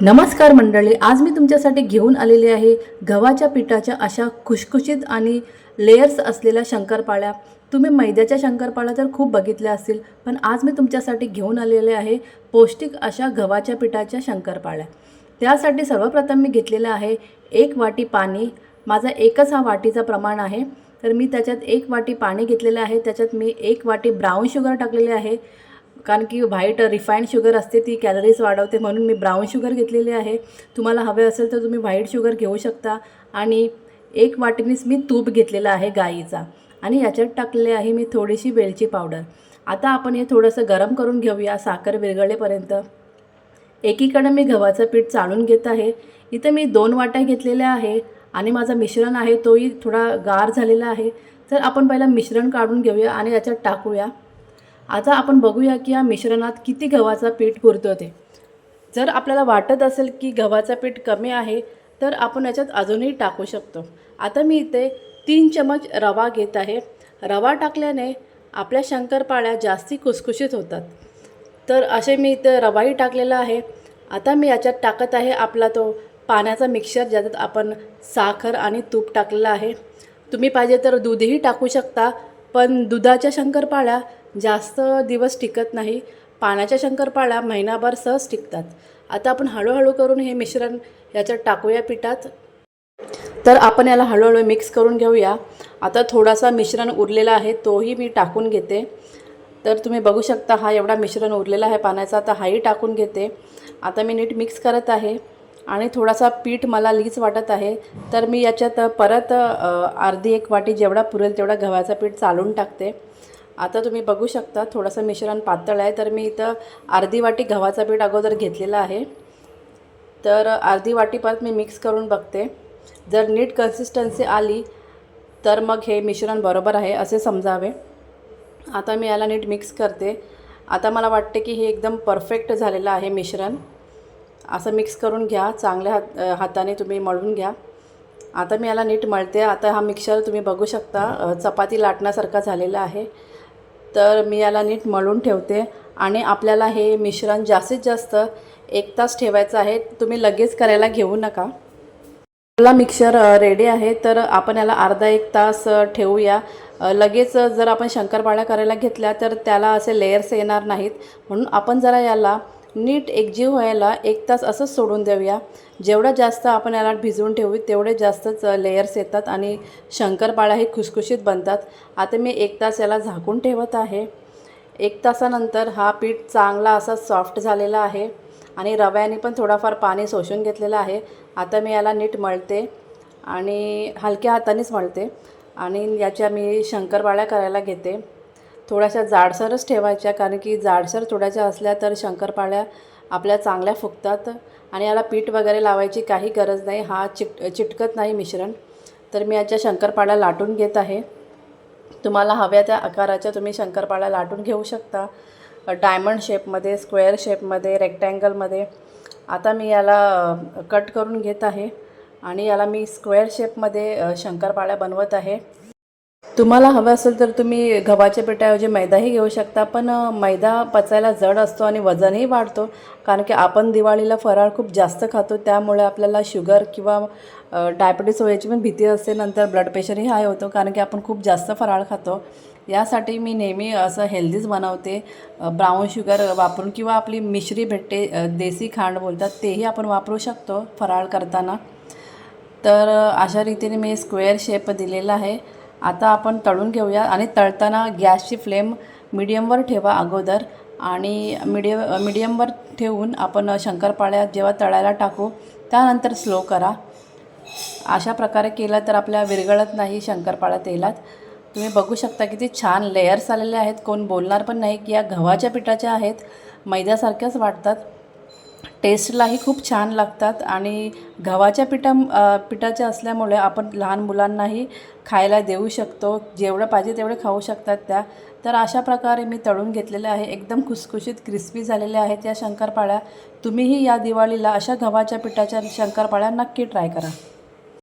नमस्कार मंडळी आज मी तुमच्यासाठी घेऊन आलेली आहे गव्हाच्या पिठाच्या अशा खुशखुशीत आणि लेयर्स असलेल्या शंकरपाळ्या. तुम्ही मैद्याच्या शंकरपाळ्या तर खूप बघितल्या असतील पण आज मी तुमच्यासाठी घेऊन आलेले आहे पौष्टिक अशा गव्हाच्या पिठाच्या शंकरपाळ्या. त्यासाठी सर्वप्रथम मी घेतलेलं आहे एक वाटी पाणी माझा एकच हा वाटीचा प्रमाण आहे. तर मी त्याच्यात एक वाटी पाणी घेतलेलं आहे त्याच्यात मी एक वाटी ब्राऊन शुगर टाकलेले आहे. कारण की व्हाईट रिफाईंड शुगर असते ती कॅलरीज वाढवते म्हणून मी ब्राऊन शुगर घेतलेली आहे. तुम्हाला हवे असेल तर तुम्ही व्हाईट शुगर घेऊ शकता. आणि एक वाटीनीच मी तूप घेतलेला आहे गाईचा. आणि याच्यात टाकलेले आहे मी थोडीशी वेलची पावडर. आता आपण हे थोडंसं गरम करून घेऊया साखर विरघळेपर्यंत एकीकडं मी गव्हाचं पीठ चाळून घेत आहे. इथं मी दोन वाट्या घेतलेल्या आहे आणि माझं मिश्रण आहे तोही थोडा गार झालेला आहे. तर आपण पहिला मिश्रण काढून घेऊया आणि याच्यात टाकूया. आता आपण बघूया की या मिश्रणात किती गव्हाचा पीठ पुरतं ते जर आपल्याला वाटत असेल की गव्हाचा पीठ कमी आहे तर आपण याच्यात अजूनही टाकू शकतो. आता मी इथे तीन चमच रवा घेत आहे. रवा टाकल्याने आपल्या शंकरपाळ्या जास्ती खुसखुशीत होतात. तर असे मी इथं रवाही टाकलेला आहे. आता मी याच्यात टाकत आहे आपला तो पाण्याचा मिक्सर ज्याच्यात आपण साखर आणि तूप टाकलेलं आहे. तुम्ही पाहिजे तर दूधही टाकू शकता पण दुधाच्या शंकरपाळ्या जास्त दिवस टिकत नाही. पाण्याच्या शंकरपाळ्या महिनाभर सहज टिकतात. आता आपण हळूहळू करून हे मिश्रण याच्यात टाकूया पिठात. तर आपण याला हळूहळू मिक्स करून घेऊया. आता थोडासा मिश्रण उरलेला आहे तोही मी टाकून घेते. तर तुम्ही बघू शकता हा एवढा मिश्रण उरलेला आहे पाण्याचा आता हाही टाकून घेते. आता मी नीट मिक्स करत आहे. आणि थोडासा पीठ मला लीच वाटत आहे. तर मी याच्यात परत अर्धी एक वाटी जेवढा पुरेल तेवढा गव्हाचा पीठ चालून टाकते. आता तुम्ही बघू शकता थोडंसं मिश्रण पातळ आहे तर मी इथं अर्धी वाटी गव्हाचा पीठ अगोदर घेतलेला आहे. तर अर्धी वाटी परत मी मिक्स करून बघते. जर नीट कन्सिस्टन्सी आली तर मग हे मिश्रण बरोबर आहे असे समजावे. आता मी याला नीट मिक्स करते. आता मला वाटते की हे एकदम परफेक्ट झालेलं आहे मिश्रण. असं मिक्स करून घ्या चांगल्या हात हाताने तुम्ही मळून घ्या. आता मी याला नीट मळते. आता हा मिक्सर तुम्ही बघू शकता चपाती लाटण्यासारखा झालेला आहे. तर मी याला नीट मळून ठेवते. आणि आपल्याला हे मिश्रण जास्तीत जास्त एक तास ठेवायचं आहे. तुम्ही लगेच करायला घेऊ नका. आपला मिक्सर रेडी आहे. तर आपण याला अर्धा एक तास ठेवूया. लगेच जर आपण शंकरपाळ्या करायला घेतल्या तर त्याला असे लेयर्स येणार नाहीत. म्हणून आपण जरा याला नीट एकजीव व्हायला एक तास असंच सोडून देऊया. जेवढं जास्त आपण याला भिजवून ठेवू तेवढे जास्तच लेयर्स येतात आणि शंकरपाळाही खुसखुशीत बनतात. आता मी एक तास याला झाकून ठेवत आहे. एक तासानंतर हा पीठ चांगला असा सॉफ्ट झालेला आहे आणि रव्याने पण थोडाफार पाणी शोषून घेतलेलं आहे. आता मी याला नीट मळते आणि हलक्या हातानेच मळते आणि याच्या मी शंकरपाळ्या करायला घेते. थोड्याशा जाडसरच ठेवायच्या कारण की जाडसर थोड्याशा असल्या तर शंकरपाळ्या आपल्या चांगल्या फुगतात आणि याला पीठ वगैरे लावायची काही गरज नाही. हा चिट चिटकत नाही मिश्रण. तर मी याच्या शंकरपाळ्या लाटून घेत आहे. तुम्हाला हव्या त्या आकाराच्या तुम्ही शंकरपाळ्या लाटून घेऊ शकता. डायमंड शेपमध्ये स्क्वेअर शेपमध्ये रेक्टँगलमध्ये. आता मी याला कट करून घेत आहे. आणि याला मी स्क्वेअर शेपमध्ये शंकरपाळ्या बनवत आहे. तुम्हाला हवं असेल तर तुम्ही गव्हाच्या पिठाऐवजी मैदाही घेऊ शकता पण मैदा पचायला जड असतो आणि वजनही वाढतो. कारण की आपण दिवाळीला फराळ खूप जास्त खातो त्यामुळे आपल्याला शुगर किंवा डायबिटीस व्हायची पण भीती असते नंतर ब्लड प्रेशरही हाय होतो कारण की आपण खूप जास्त फराळ खातो. यासाठी मी नेहमी असं हेल्दीच बनवते. ब्राऊन शुगर वापरून किंवा आपली मिश्री भेटते देसी खांड बोलतात तेही आपण वापरू शकतो फराळ करताना. तर अशा रीतीने मी स्क्वेअर शेप दिलेला आहे. आता आपण तळून घेऊया आणि तळताना गॅसची फ्लेम मिडियमवर ठेवा अगोदर आणि मिडियम मिडियमवर ठेवून आपण शंकरपाळ्या जेव्हा तळायला टाकू त्यानंतर स्लो करा. अशा प्रकारे केलं तर आपल्या विरघळत नाही शंकरपाळ्या तेलात. तुम्ही बघू शकता किती छान लेयर्स आलेले आहेत. कोण बोलणार पण नाही की या गव्हाच्या पिठाच्या आहेत. मैद्यासारख्याच वाटतात. टेस्टलाही खूप छान लागतात आणि गव्हाच्या पिठा पिठाच्या असल्यामुळे आपण लहान मुलांनाही खायला देऊ शकतो. जेवढं पाहिजे तेवढे खाऊ शकतात त्या. तर अशा प्रकारे मी तळून घेतलेले आहे. एकदम खुसखुशीत क्रिस्पी झालेल्या आहेत या शंकरपाळ्या. तुम्हीही या दिवाळीला अशा गव्हाच्या पिठाच्या शंकरपाळ्या नक्की ट्राय करा.